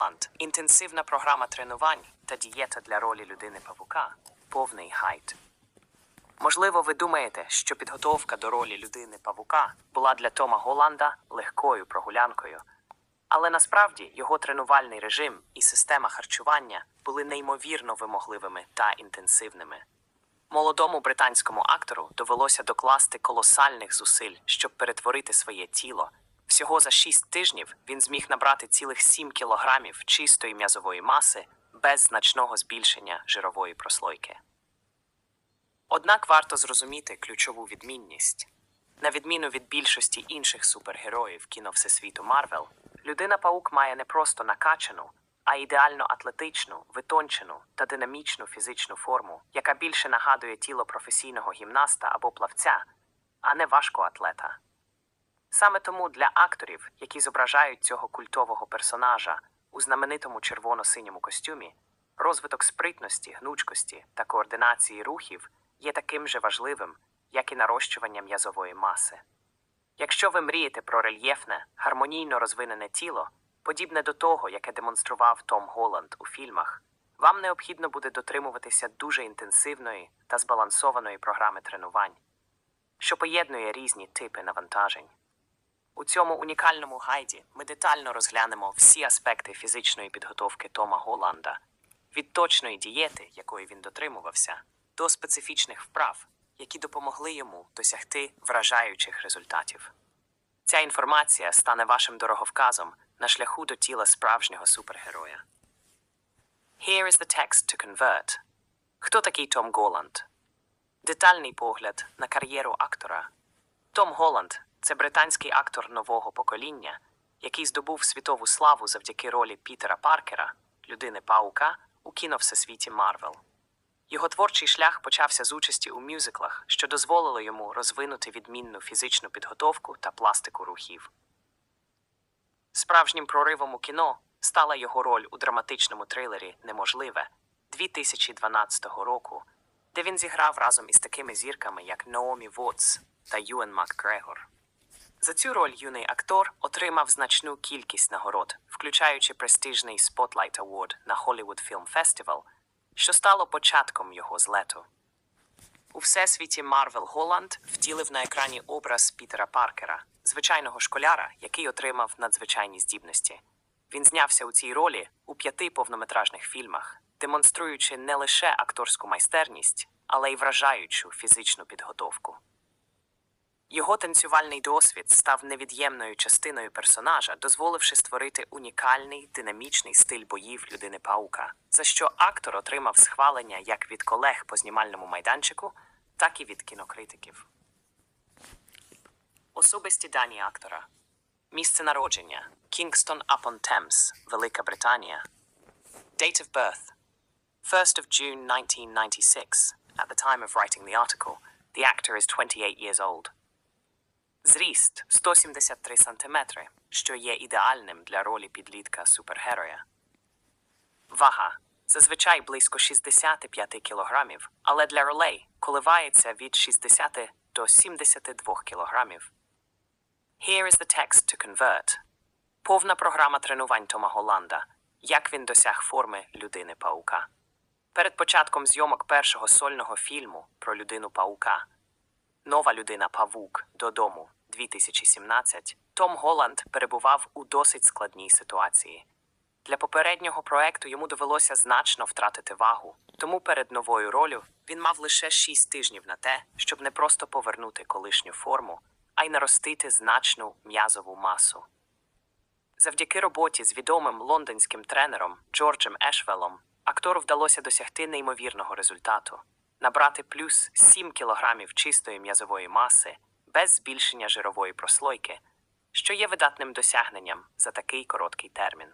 Голланд. Інтенсивна програма тренувань та дієта для ролі людини павука повний гайд. Можливо, ви думаєте, що підготовка до ролі людини павука була для Тома Голланда легкою прогулянкою. Але насправді його тренувальний режим і система харчування були неймовірно вимогливими та інтенсивними. Молодому британському актору довелося докласти колосальних зусиль, щоб перетворити своє тіло. Всього за шість тижнів він зміг набрати цілих 7 кілограмів чистої м'язової маси без значного збільшення жирової прослойки. Однак варто зрозуміти ключову відмінність. На відміну від більшості інших супергероїв кіно Всесвіту Марвел, людина паук має не просто накачану, а ідеально атлетичну, витончену та динамічну фізичну форму, яка більше нагадує тіло професійного гімнаста або плавця, а не важкоатлета. Саме тому для акторів, які зображають цього культового персонажа у знаменитому червоно-синьому костюмі, розвиток спритності, гнучкості та координації рухів є таким же важливим, як і нарощування м'язової маси. Якщо ви мрієте про рельєфне, гармонійно розвинене тіло, подібне до того, яке демонстрував Том Голланд у фільмах, вам необхідно буде дотримуватися дуже інтенсивної та збалансованої програми тренувань, що поєднує різні типи навантажень. У цьому унікальному гайді ми детально розглянемо всі аспекти фізичної підготовки Тома Голланда, від точної дієти, якої він дотримувався, до специфічних вправ, які допомогли йому досягти вражаючих результатів. Ця інформація стане вашим дороговказом на шляху до тіла справжнього супергероя. Here is the text to convert. Хто такий Том Голланд? Детальний погляд на кар'єру актора. Том Голланд це британський актор нового покоління, який здобув світову славу завдяки ролі Пітера Паркера, людини Паука, у кіно Всесвіті Марвел. Його творчий шлях почався з участі у мюзиклах, що дозволило йому розвинути відмінну фізичну підготовку та пластику рухів. Справжнім проривом у кіно стала його роль у драматичному трилері Неможливе 2012 року, де він зіграв разом із такими зірками, як Наомі Вотс та Юен Макгрегор. За цю роль юний актор отримав значну кількість нагород, включаючи престижний Spotlight Award на Hollywood Film Festival, що стало початком його злету. У всесвіті Марвел Голланд втілив на екрані образ Пітера Паркера, звичайного школяра, який отримав надзвичайні здібності. Він знявся у цій ролі у п'яти повнометражних фільмах, демонструючи не лише акторську майстерність, але й вражаючу фізичну підготовку. Його танцювальний досвід став невід'ємною частиною персонажа, дозволивши створити унікальний динамічний стиль боїв людини Паука, за що актор отримав схвалення як від колег по знімальному майданчику, так і від кінокритиків. Особисті дані актора. Місце народження Kingston upon Thames, Велика Британія. Date of birth 1st of June 1996. At the time of writing the article, the actor is 28 years old. Зріст 173 см, що є ідеальним для ролі підлітка супергероя. Вага зазвичай близько 65 кг, але для ролей коливається від 60 до 72 кг. Here is the text to convert. Повна програма тренувань Тома Голланда. Як він досяг форми людини паука. Перед початком зйомок першого сольного фільму про людину паука Нова людина Павук. Додому. 2017 Том Голланд перебував у досить складній ситуації. Для попереднього проекту йому довелося значно втратити вагу, тому перед новою ролью він мав лише 6 тижнів на те, щоб не просто повернути колишню форму, а й наростити значну м'язову масу. Завдяки роботі з відомим лондонським тренером Джорджем Ешвелом актору вдалося досягти неймовірного результату набрати плюс 7 кілограмів чистої м'язової маси без збільшення жирової прослойки, що є видатним досягненням за такий короткий термін.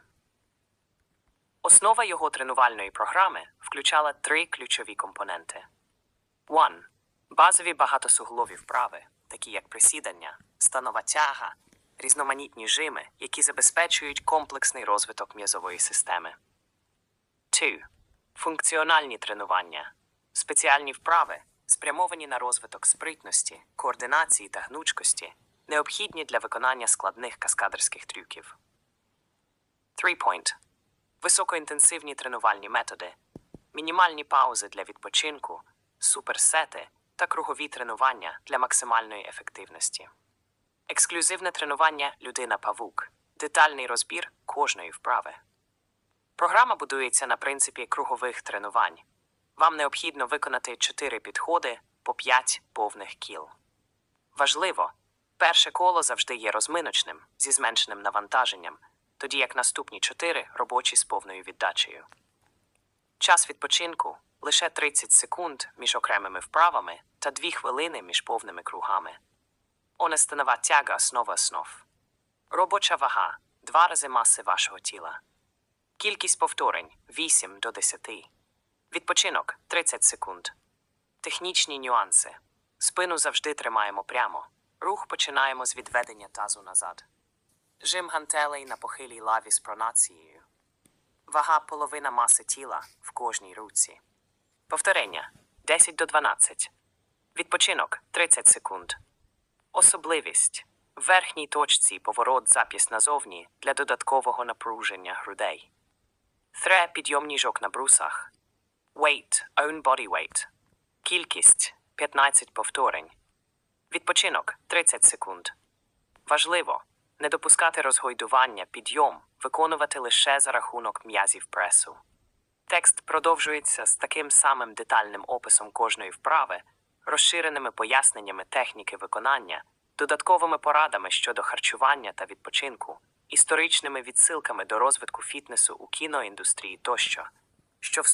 Основа його тренувальної програми включала три ключові компоненти: 1. Базові багатосуглові вправи, такі як присідання, станова тяга, різноманітні жими, які забезпечують комплексний розвиток м'язової системи. 2. Функціональні тренування, спеціальні вправи, спрямовані на розвиток спритності, координації та гнучкості, необхідні для виконання складних каскадерських трюків. 3. Point. високоінтенсивні тренувальні методи, мінімальні паузи для відпочинку, суперсети та кругові тренування для максимальної ефективності. Ексклюзивне тренування Людина Павук, детальний розбір кожної вправи. Програма будується на принципі кругових тренувань. Вам необхідно виконати 4 підходи по 5 повних кіл. Важливо, перше коло завжди є розминочним зі зменшеним навантаженням, тоді як наступні 4 робочі з повною віддачею. Час відпочинку лише 30 секунд між окремими вправами та 2 хвилини між повними кругами. Онестанова тяга основа основ. Робоча вага два рази маси вашого тіла. Кількість повторень 8 до 10. Відпочинок 30 секунд. Технічні нюанси. Спину завжди тримаємо прямо. Рух починаємо з відведення тазу назад. Жим гантелей на похилій лаві з пронацією. Вага половина маси тіла в кожній руці. Повторення 10 до 12. Відпочинок 30 секунд. Особливість в верхній точці поворот зап'ясть назовні для додаткового напруження грудей. Thre підйом ніжок на брусах. Weight, own body weight. Кількість 15 повторень. Відпочинок 30 секунд. Важливо не допускати розгойдування, підйом, виконувати лише за рахунок м'язів пресу. Текст продовжується з таким самим детальним описом кожної вправи, розширеними поясненнями техніки виконання, додатковими порадами щодо харчування та відпочинку, історичними відсилками до розвитку фітнесу у кіноіндустрії тощо, що в